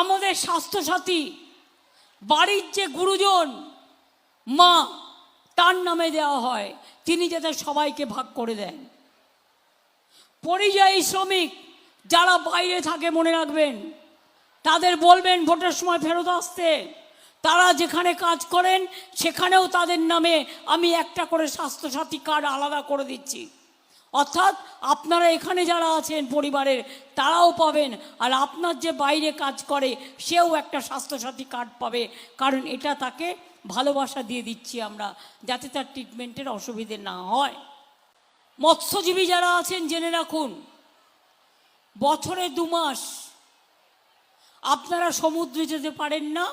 আমাদের স্বাস্থ্যসাথী, বাড়ির যে গুরুজন, মা, তার নামে দেওয়া হয়। তিনি যাতে সবাইকে ভাগ করে দেন। পরিযায়ী শ্রমিক যারা বাইরে থাকে মনে রাখবেন, তাদের বলবেন ভোটের সময় ফেরত আসতে। তারা যেখানে কাজ করেন, সেখানেও তাদের নামে আমি একটা করে স্বাস্থ্যসাথী কার্ড আলাদা করে দিচ্ছি। অর্থাৎ আপনারা এখানে যারা আছেন পরিবারের, তারাও পাবেন। আর আপনার যে বাইরে কাজ করে, সেও একটা স্বাস্থ্যসাথী কার্ড পাবে। কারণ এটা তাকে ভালোবাসা দিয়ে দিচ্ছি আমরা, যাতে তার ট্রিটমেন্টের অসুবিধে না হয়। মৎস্যজীবী যারা আছেন, জেনে রাখুন, বছরে দু মাস। আপনারা সমুদ্রে যেতে পারেন না,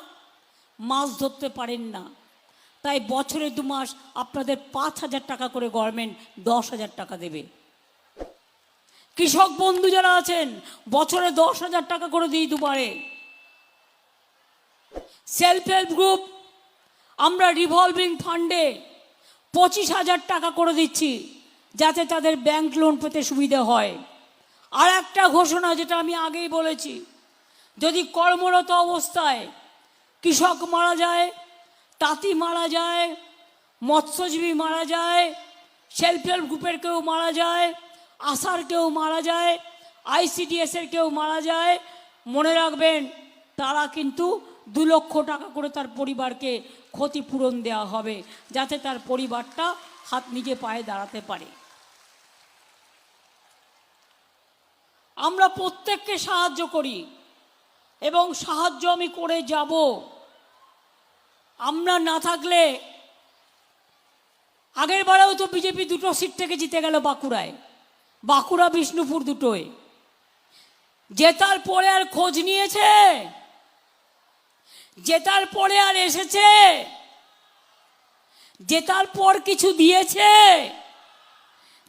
মাছ ধরতে পারেন না। তাই বছরে দু মাস আপনাদের পাঁচ হাজার টাকা করে গভর্নমেন্ট দশ হাজার টাকা দেবে। কৃষক বন্ধু যারা আছেন, বছরে দশ হাজার টাকা করে দিই দুবারে সেলফ হেল্প গ্রুপ আমরা রিভলভিং ফান্ডে পঁচিশ হাজার টাকা করে দিচ্ছি, যাতে তাদের ব্যাংক লোন পেতে সুবিধা হয়। আর একটা ঘোষণা যেটা আমি আগেই বলেছি, যদি কর্মরত অবস্থায় কৃষক মারা যায় তাঁতি মারা যায়, মৎস্যজীবী মারা যায় সেলফ হেল্প গ্রুপের কেউ মারা যায় আশার কেউ মারা যায় আইসিডিএসের কেউ মারা যায়। মনে রাখবেন, তারা কিন্তু দু লক্ষ টাকা করে তার পরিবারকে ক্ষতিপূরণ দেওয়া হবে, যাতে তার পরিবারটা হাত নিজে পায়ে দাঁড়াতে পারে। আমরা প্রত্যেককে সাহায্য করি, এবং সাহায্য আমি করে যাব। আমরা না থাকলে আগের বারেও তো বিজেপি দুটো সিট থেকে জিতে গেল বাঁকুড়ায়। বাঁকুড়া, বিষ্ণুপুর দুটোয় জেতার পরে আর খোঁজ নিয়েছে? জেতার পরে আর এসেছে? জেতার পর কিছু দিয়েছে?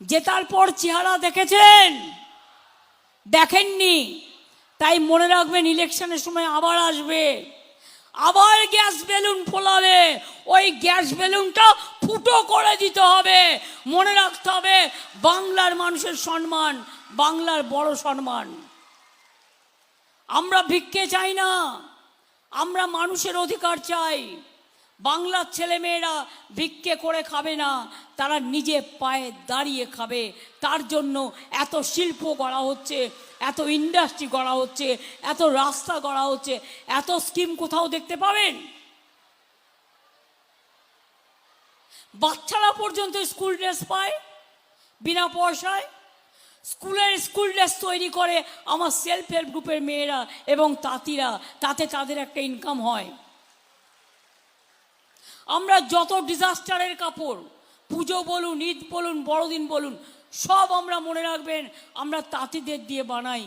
জেতার পর চেহারা দেখেছেন? দেখেননি। তাই মনে রাখবেন ইলেকশনের সময় আবার আসবে। আবার গ্যাস বেলুন ফোলাবে। ওই গ্যাস বেলুনটা ফুটো করে দিতে হবে। মনে রাখতে হবে, বাংলার মানুষের সম্মান, বাংলার বড় সম্মান। আমরা ভিক্ষে চাই না, আমরা মানুষের অধিকার চাই। বাংলার ছেলেমেয়েরা ভিক্ষে করে খাবে না, তারা নিজে পায়ে দাঁড়িয়ে খাবে। তার জন্য এত শিল্প গড়া হচ্ছে, এত ইন্ডাস্ট্রি গড়া হচ্ছে, এত রাস্তা গড়া হচ্ছে, এত স্কিম কোথাও দেখতে পাবেন? বাচ্চারা পর্যন্ত স্কুল ড্রেস পায়, বিনা পয়সায়। স্কুলের স্কুল ড্রেস তৈরি করে আমার সেলফ হেল্প গ্রুপের মেয়েরা এবং তাঁতিরা, তাতে তাদের একটা ইনকাম হয়। আমরা যত ডিজাস্টারের কাপড়, পুজো বলুন, ঈদ বলুন, বড়দিন বলুন, সব আমরা মনে রাখবেন, আমরা তাঁতিদের দিয়ে বানাই।